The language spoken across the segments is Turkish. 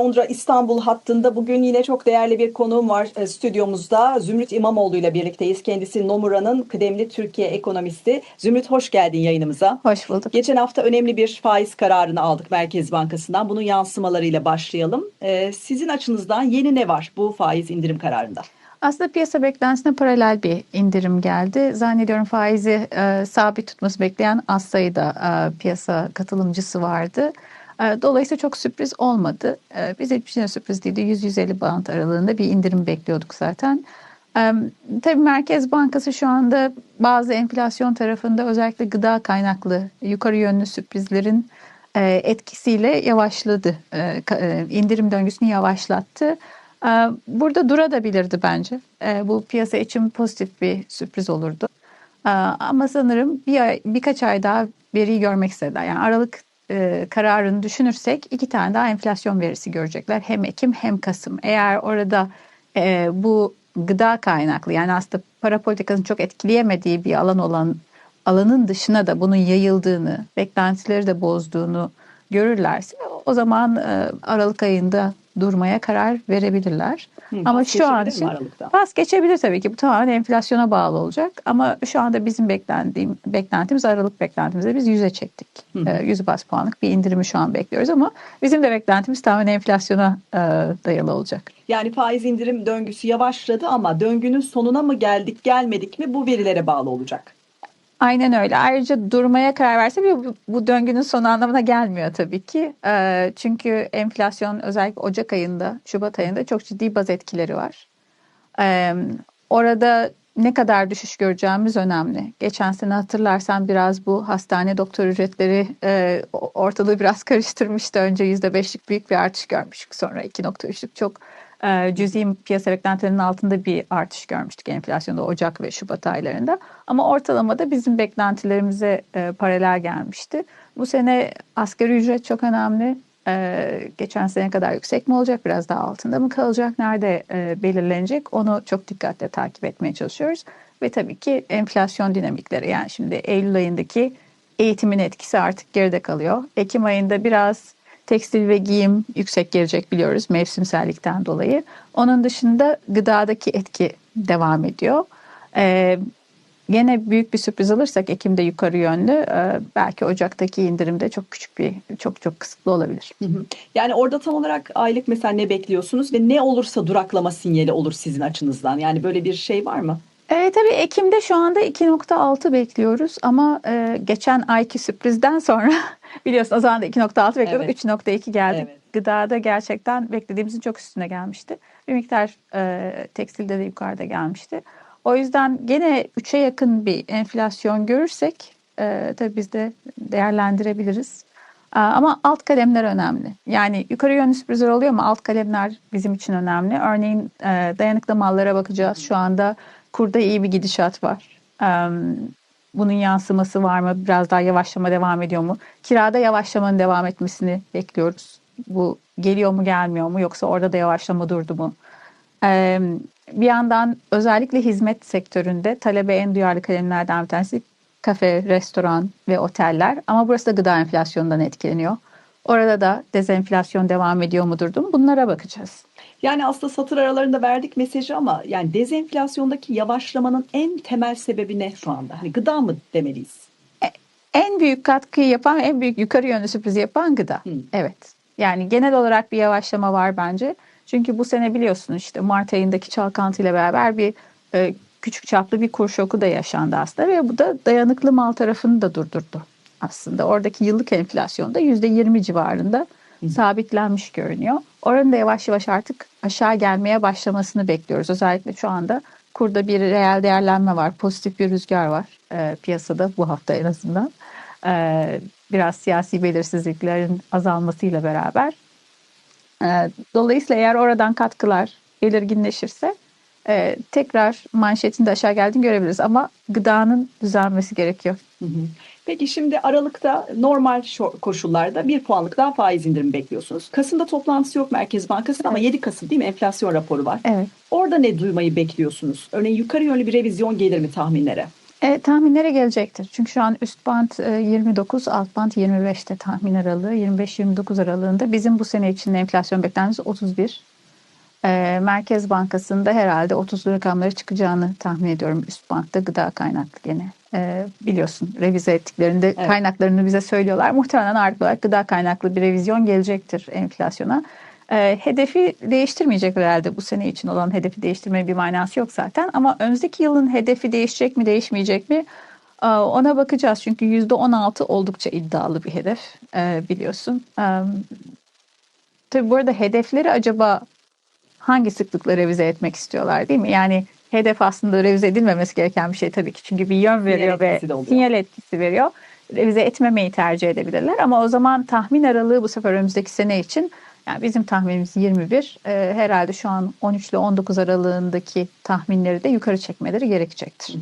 Londra İstanbul hattında bugün yine çok değerli bir konuğum var e, stüdyomuzda. Zümrüt İmamoğlu ile birlikteyiz. Kendisi Nomura'nın kıdemli Türkiye ekonomisti. Zümrüt hoş geldin yayınımıza. Hoş bulduk. Geçen hafta önemli bir faiz kararını aldık Merkez Bankası'ndan. Bunun yansımalarıyla başlayalım. E, sizin açınızdan yeni ne var bu faiz indirim kararında? Aslında piyasa beklentisine paralel bir indirim geldi. Zannediyorum faizi e, sabit tutması bekleyen az sayıda e, piyasa katılımcısı vardı. E, dolayısıyla çok sürpriz olmadı. E, biz hiçbir şey sürpriz değildi. 100-150 bant aralığında bir indirim bekliyorduk zaten. E, tabii Merkez Bankası şu anda bazı enflasyon tarafında özellikle gıda kaynaklı yukarı yönlü sürprizlerin e, etkisiyle yavaşladı. E, indirim döngüsünü yavaşlattı. Burada durabilirdi bence. Bu piyasa için pozitif bir sürpriz olurdu. Ama sanırım bir ay, birkaç ay daha veriyi görmek istediler. Yani Aralık e, kararını düşünürsek iki tane daha enflasyon verisi görecekler. Hem Ekim hem Kasım. Eğer orada e, bu gıda kaynaklı yani aslında para politikasını çok etkileyemediği bir alan olan alanın dışına da bunun yayıldığını, beklentileri de bozduğunu görürlerse o zaman e, Aralık ayında durmaya karar verebilirler. Hı, ama şu an için pas geçebilir tabii ki. Bu tamamen enflasyona bağlı olacak. Ama şu anda bizim beklendiğim beklentimiz Aralık beklentimizde biz yüze çektik. Hı. E, 100 bas puanlık bir indirimi şu an bekliyoruz ama bizim de beklentimiz tamamen enflasyona e, dayalı olacak. Yani faiz indirim döngüsü yavaşladı ama döngünün sonuna mı geldik gelmedik mi bu verilere bağlı olacak. Aynen öyle. Ayrıca durmaya karar verse bu, bu döngünün sonu anlamına gelmiyor tabii ki. E, çünkü enflasyon özellikle Ocak ayında, Şubat ayında çok ciddi baz etkileri var. E, orada ne kadar düşüş göreceğimiz önemli. Geçen sene hatırlarsan biraz bu hastane doktor ücretleri e, ortalığı biraz karıştırmıştı. Önce %5'lik büyük bir artış görmüştük. Sonra 2.3'lük çok e, cüzi piyasa beklentilerinin altında bir artış görmüştük enflasyonda Ocak ve Şubat aylarında. Ama ortalamada bizim beklentilerimize e, paralel gelmişti. Bu sene asgari ücret çok önemli. Ee, geçen sene kadar yüksek mi olacak, biraz daha altında mı kalacak, nerede e, belirlenecek onu çok dikkatle takip etmeye çalışıyoruz. Ve tabii ki enflasyon dinamikleri yani şimdi Eylül ayındaki eğitimin etkisi artık geride kalıyor. Ekim ayında biraz tekstil ve giyim yüksek gelecek biliyoruz mevsimsellikten dolayı. Onun dışında gıdadaki etki devam ediyor. Ee, Gene büyük bir sürpriz alırsak Ekim'de yukarı yönlü e, belki Ocak'taki indirimde çok küçük bir çok çok kısıtlı olabilir. Yani orada tam olarak aylık mesela ne bekliyorsunuz ve ne olursa duraklama sinyali olur sizin açınızdan? Yani böyle bir şey var mı? E, tabii Ekim'de şu anda 2.6 bekliyoruz ama e, geçen ayki sürprizden sonra biliyorsun o zaman da 2.6 bekliyorduk evet. 3.2 geldi. Evet. Gıdada gerçekten beklediğimizin çok üstüne gelmişti. Bir miktar e, tekstilde de yukarıda gelmişti. O yüzden gene 3'e yakın bir enflasyon görürsek e, tabii biz de değerlendirebiliriz. E, ama alt kalemler önemli. Yani yukarı yönlü sürprizler oluyor ama alt kalemler bizim için önemli. Örneğin e, dayanıklı mallara bakacağız. Şu anda kurda iyi bir gidişat var. Bunun yansıması var mı? Biraz daha yavaşlama devam ediyor mu? Kirada yavaşlamanın devam etmesini bekliyoruz. Bu geliyor mu gelmiyor mu yoksa orada da yavaşlama durdu mu? Bir yandan özellikle hizmet sektöründe talebe en duyarlı kalemlerden bir tanesi kafe, restoran ve oteller. Ama burası da gıda enflasyonundan etkileniyor. Orada da dezenflasyon devam ediyor mu durdum? Bunlara bakacağız. Yani aslında satır aralarında verdik mesajı ama yani dezenflasyondaki yavaşlamanın en temel sebebi ne şu anda? Hani gıda mı demeliyiz? E, en büyük katkıyı yapan, en büyük yukarı yönlü sürprizi yapan gıda. Hmm. Evet. Yani genel olarak bir yavaşlama var bence. Çünkü bu sene biliyorsun işte Mart ayındaki çalkantı ile beraber bir e, küçük çaplı bir kur şoku da yaşandı aslında ve bu da dayanıklı mal tarafını da durdurdu aslında. Oradaki yıllık enflasyonda %20 civarında Sabitlenmiş görünüyor. Oranın da yavaş yavaş artık aşağı gelmeye başlamasını bekliyoruz. Özellikle şu anda kurda bir reel değerlenme var. Pozitif bir rüzgar var e, piyasada bu hafta en azından. E, biraz siyasi belirsizliklerin azalmasıyla beraber ee, dolayısıyla eğer oradan katkılar belirginleşirse e, tekrar manşetin de aşağı geldiğini görebiliriz. Ama gıdanın düzelmesi gerekiyor. Peki şimdi Aralık'ta normal koşullarda bir puanlık daha faiz indirimi bekliyorsunuz. Kasım'da toplantısı yok Merkez Bankası'nın evet. ama 7 Kasım değil mi enflasyon raporu var. Evet. Orada ne duymayı bekliyorsunuz? Örneğin yukarı yönlü bir revizyon gelir mi tahminlere? E, tahminlere gelecektir. Çünkü şu an üst band e, 29, alt band 25'te tahmin aralığı. 25-29 aralığında. Bizim bu sene için enflasyon beklentimiz 31. E, Merkez Bankası'nda herhalde 30'lu rakamlara çıkacağını tahmin ediyorum üst bantta gıda kaynaklı gene. E, biliyorsun revize ettiklerinde Evet. kaynaklarını bize söylüyorlar. Muhtemelen ağırlıklı olarak gıda kaynaklı bir revizyon gelecektir enflasyona. E, hedefi değiştirmeyecek herhalde bu sene için olan hedefi değiştirmenin bir manası yok zaten. Ama önümüzdeki yılın hedefi değişecek mi değişmeyecek mi e, ona bakacağız. Çünkü %16 oldukça iddialı bir hedef e, biliyorsun. E, tabii bu arada hedefleri acaba hangi sıklıkla revize etmek istiyorlar değil mi? Yani hedef aslında revize edilmemesi gereken bir şey tabii ki. Çünkü bir yön veriyor ve etkisi sinyal etkisi veriyor. Revize etmemeyi tercih edebilirler ama o zaman tahmin aralığı bu sefer önümüzdeki sene için yani bizim tahminimiz 21. Ee, herhalde şu an 13 ile 19 aralığındaki tahminleri de yukarı çekmeleri gerekecektir.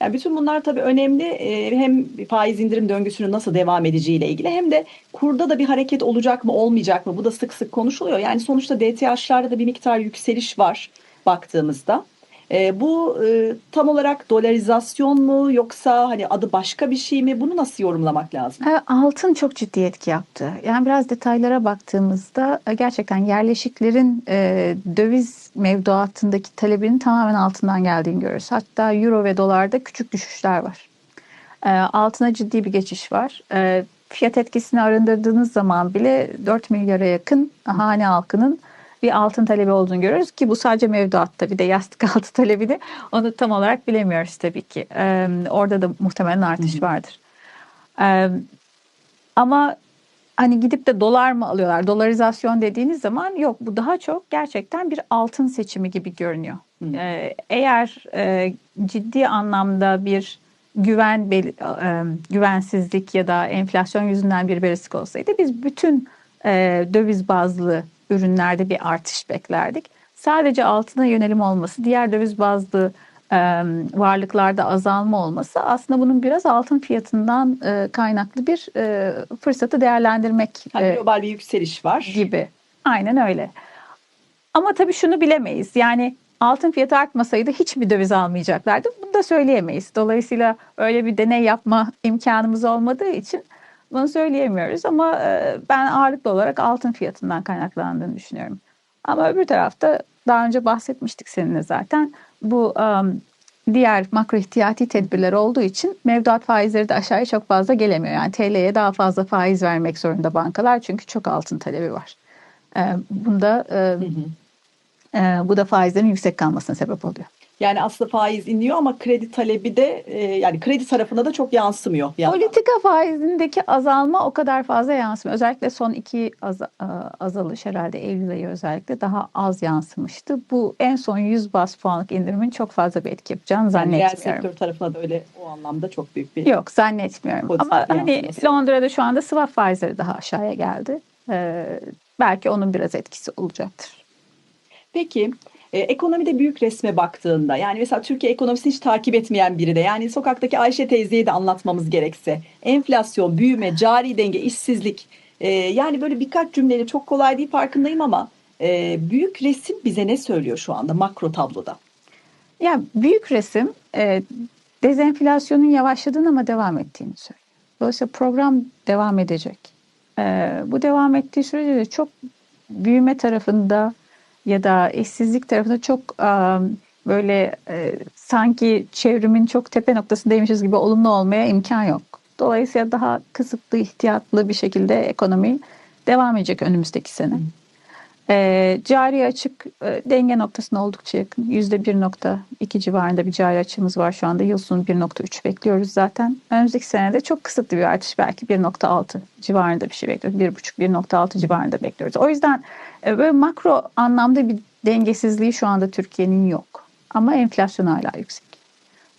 Yani bütün bunlar tabii önemli. Ee, Hem faiz indirim döngüsünün nasıl devam edeceğiyle ilgili hem de kurda da bir hareket olacak mı olmayacak mı? Bu da sık sık konuşuluyor. Yani sonuçta DTH'larda da bir miktar yükseliş var baktığımızda. Ee, Bu e, tam olarak dolarizasyon mu yoksa hani adı başka bir şey mi? Bunu nasıl yorumlamak lazım? E, Altın çok ciddi etki yaptı. Yani biraz detaylara baktığımızda e, gerçekten yerleşiklerin e, döviz mevduatındaki talebinin tamamen altından geldiğini görüyoruz. Hatta euro ve dolarda küçük düşüşler var. E, altına ciddi bir geçiş var. E, fiyat etkisini arındırdığınız zaman bile 4 milyara yakın hane halkının bir altın talebi olduğunu görüyoruz ki bu sadece mevduatta bir de yastık altı talebini onu tam olarak bilemiyoruz tabii ki. E, orada da muhtemelen artış vardır. E, ama hani gidip de dolar mı alıyorlar? Dolarizasyon dediğiniz zaman yok bu daha çok gerçekten bir altın seçimi gibi görünüyor. Hı. Ee, eğer e, ciddi anlamda bir güven bel- e, güvensizlik ya da enflasyon yüzünden bir belirsizlik olsaydı biz bütün e, döviz bazlı ürünlerde bir artış beklerdik. Sadece altına yönelim olması, diğer döviz bazlı varlıklarda azalma olması aslında bunun biraz altın fiyatından kaynaklı bir fırsatı değerlendirmek e, global bir yükseliş var. gibi. Aynen öyle. Ama tabii şunu bilemeyiz. Yani altın fiyatı artmasaydı hiçbir döviz almayacaklardı. Bunu da söyleyemeyiz. Dolayısıyla öyle bir deney yapma imkanımız olmadığı için bunu söyleyemiyoruz. Ama e, ben ağırlıklı olarak altın fiyatından kaynaklandığını düşünüyorum. Ama öbür tarafta daha önce bahsetmiştik seninle zaten. Bu um, diğer makro ihtiyati tedbirler olduğu için mevduat faizleri de aşağıya çok fazla gelemiyor. Yani TL'ye daha fazla faiz vermek zorunda bankalar çünkü çok altın talebi var. Bunda e, Hı hı. e, bu da faizlerin yüksek kalmasına sebep oluyor. Yani aslında faiz iniyor ama kredi talebi de e, yani kredi tarafına da çok yansımıyor. Politika faizindeki azalma o kadar fazla yansımıyor. Özellikle son iki az, e, azalış herhalde Eylül ayı özellikle daha az yansımıştı. Bu en son 100 bas puanlık indirimin çok fazla bir etki yapacağını Yani reel zannetmiyorum. sektör tarafına da öyle o anlamda çok büyük bir Yok zannetmiyorum. Ama hani yansıması. Londra'da şu anda swap faizleri daha aşağıya geldi. Ee, belki onun biraz etkisi olacaktır. Peki e, ekonomide büyük resme baktığında yani mesela Türkiye ekonomisini hiç takip etmeyen biri de yani sokaktaki Ayşe teyzeye de anlatmamız gerekse enflasyon, büyüme, cari denge, işsizlik e, yani böyle birkaç cümleyle çok kolay değil farkındayım ama e, büyük resim bize ne söylüyor şu anda makro tabloda? Ya büyük resim e, dezenflasyonun yavaşladığını ama devam ettiğini söylüyor. Dolayısıyla program devam edecek. E, bu devam ettiği sürece de çok büyüme tarafında ya da işsizlik tarafında çok böyle sanki çevrimin çok tepe noktasındaymışız gibi olumlu olmaya imkan yok. Dolayısıyla daha kısıtlı, ihtiyatlı bir şekilde ekonomi devam edecek önümüzdeki sene. E, cari açık e, denge noktasına oldukça yakın. %1.2 civarında bir cari açığımız var şu anda. Yıl sonu 1.3 bekliyoruz zaten. Önümüzdeki senede çok kısıtlı bir artış belki 1.6 civarında bir şey bekliyoruz. 1.5-1.6 civarında bekliyoruz. O yüzden e, böyle makro anlamda bir dengesizliği şu anda Türkiye'nin yok. Ama enflasyon hala yüksek.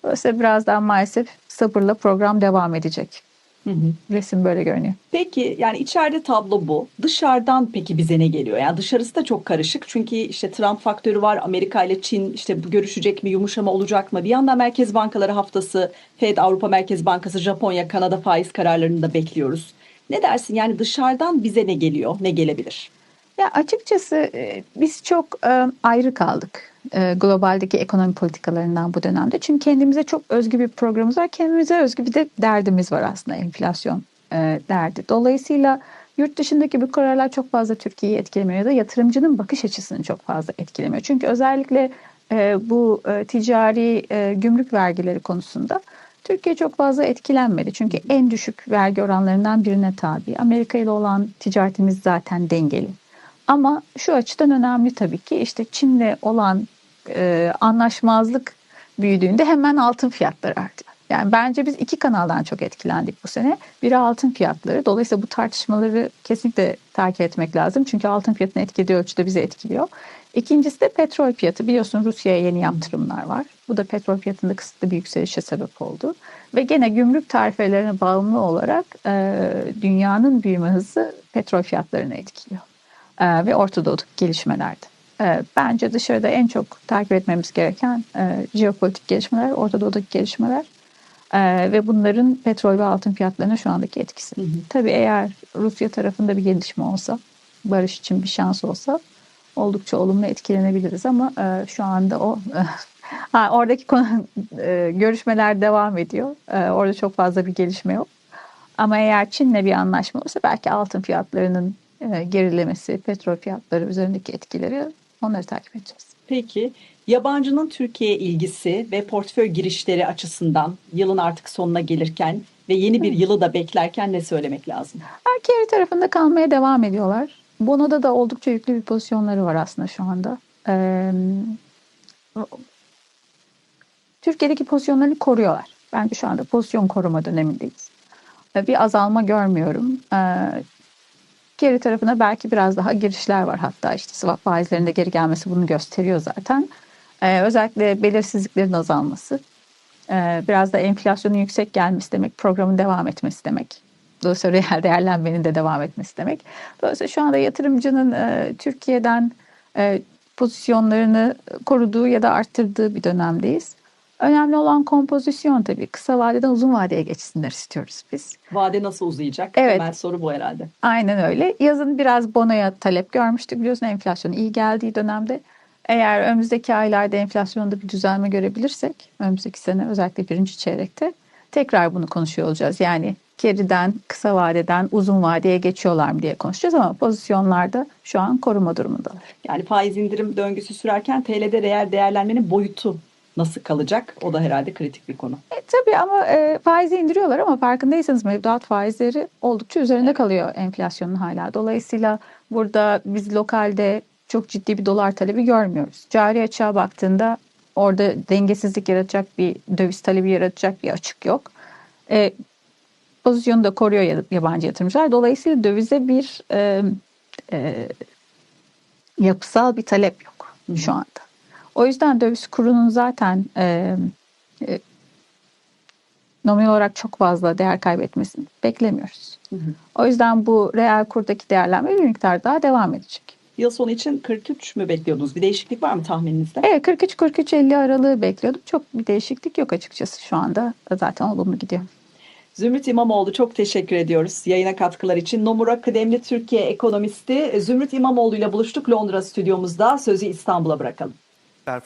Dolayısıyla biraz daha maalesef sabırla program devam edecek. Hı hı. Resim böyle görünüyor. Peki yani içeride tablo bu. Dışarıdan peki bize ne geliyor? Yani dışarısı da çok karışık. Çünkü işte Trump faktörü var. Amerika ile Çin işte görüşecek mi, yumuşama olacak mı? Bir yandan merkez bankaları haftası, Fed, Avrupa Merkez Bankası, Japonya, Kanada faiz kararlarını da bekliyoruz. Ne dersin? Yani dışarıdan bize ne geliyor, ne gelebilir? Ya açıkçası e, biz çok e, ayrı kaldık. E, globaldeki ekonomi politikalarından bu dönemde. Çünkü kendimize çok özgü bir programımız var. Kendimize özgü bir de derdimiz var aslında enflasyon e, derdi. Dolayısıyla yurt dışındaki bu kararlar çok fazla Türkiye'yi etkilemiyor ya da yatırımcının bakış açısını çok fazla etkilemiyor. Çünkü özellikle e, bu e, ticari e, gümrük vergileri konusunda Türkiye çok fazla etkilenmedi. Çünkü en düşük vergi oranlarından birine tabi. Amerika ile olan ticaretimiz zaten dengeli. Ama şu açıdan önemli tabii ki işte Çin'le olan e, anlaşmazlık büyüdüğünde hemen altın fiyatları arttı. Yani bence biz iki kanaldan çok etkilendik bu sene. Biri altın fiyatları. Dolayısıyla bu tartışmaları kesinlikle takip etmek lazım. Çünkü altın fiyatını etkilediği ölçüde bizi etkiliyor. İkincisi de petrol fiyatı. Biliyorsun Rusya'ya yeni yaptırımlar var. Bu da petrol fiyatında kısıtlı bir yükselişe sebep oldu. Ve gene gümrük tarifelerine bağımlı olarak e, dünyanın büyüme hızı petrol fiyatlarını etkiliyor. E, ve Orta Doğu'daki gelişmelerde. E, bence dışarıda en çok takip etmemiz gereken e, jeopolitik gelişmeler, Orta Doğu'daki gelişmeler e, ve bunların petrol ve altın fiyatlarına şu andaki etkisi. Hı hı. Tabii eğer Rusya tarafında bir gelişme olsa, barış için bir şans olsa oldukça olumlu etkilenebiliriz ama e, şu anda o ha, oradaki konu, e, görüşmeler devam ediyor. E, orada çok fazla bir gelişme yok. Ama eğer Çin'le bir anlaşma olursa belki altın fiyatlarının e, gerilemesi, petrol fiyatları üzerindeki etkileri onları takip edeceğiz. Peki yabancının Türkiye ilgisi ve portföy girişleri açısından yılın artık sonuna gelirken ve yeni bir yılı da beklerken ne söylemek lazım? Erkeği tarafında kalmaya devam ediyorlar. Bono'da da oldukça yüklü bir pozisyonları var aslında şu anda. Ee, Türkiye'deki pozisyonlarını koruyorlar. Bence şu anda pozisyon koruma dönemindeyiz. Bir azalma görmüyorum. Ee, geri tarafına belki biraz daha girişler var hatta işte swap faizlerinde geri gelmesi bunu gösteriyor zaten. Ee, özellikle belirsizliklerin azalması. Ee, biraz da enflasyonun yüksek gelmesi demek, programın devam etmesi demek. Dolayısıyla reel değerlenmenin de devam etmesi demek. Dolayısıyla şu anda yatırımcının e, Türkiye'den e, pozisyonlarını koruduğu ya da arttırdığı bir dönemdeyiz. Önemli olan kompozisyon tabii. Kısa vadeden uzun vadeye geçsinler istiyoruz biz. Vade nasıl uzayacak? Evet. Temel soru bu herhalde. Aynen öyle. Yazın biraz bonoya talep görmüştük. Biliyorsun enflasyon iyi geldiği dönemde. Eğer önümüzdeki aylarda enflasyonda bir düzelme görebilirsek, önümüzdeki sene özellikle birinci çeyrekte tekrar bunu konuşuyor olacağız. Yani geriden, kısa vadeden uzun vadeye geçiyorlar mı diye konuşacağız ama pozisyonlarda şu an koruma durumundalar. Yani faiz indirim döngüsü sürerken TL'de reel değerlenmenin boyutu nasıl kalacak? O da herhalde kritik bir konu. E, tabii ama e, faizi indiriyorlar ama farkındaysanız mevduat faizleri oldukça üzerinde evet. kalıyor enflasyonun hala. Dolayısıyla burada biz lokalde çok ciddi bir dolar talebi görmüyoruz. Cari açığa baktığında orada dengesizlik yaratacak bir döviz talebi yaratacak bir açık yok. E, pozisyonu da koruyor yabancı yatırımcılar. Dolayısıyla dövize bir e, e, yapısal bir talep yok Hı. şu anda. O yüzden döviz kurunun zaten e, e, nominal olarak çok fazla değer kaybetmesini beklemiyoruz. Hı hı. O yüzden bu reel kurdaki değerlenme bir miktar daha devam edecek. Yıl sonu için 43 mü bekliyordunuz? Bir değişiklik var mı tahmininizde? Evet 43-43-50 aralığı bekliyordum. Çok bir değişiklik yok açıkçası şu anda. Zaten olumlu gidiyor. Zümrüt İmamoğlu çok teşekkür ediyoruz yayına katkılar için. Nomura kıdemli Türkiye ekonomisti Zümrüt İmamoğlu ile buluştuk Londra stüdyomuzda. Sözü İstanbul'a bırakalım.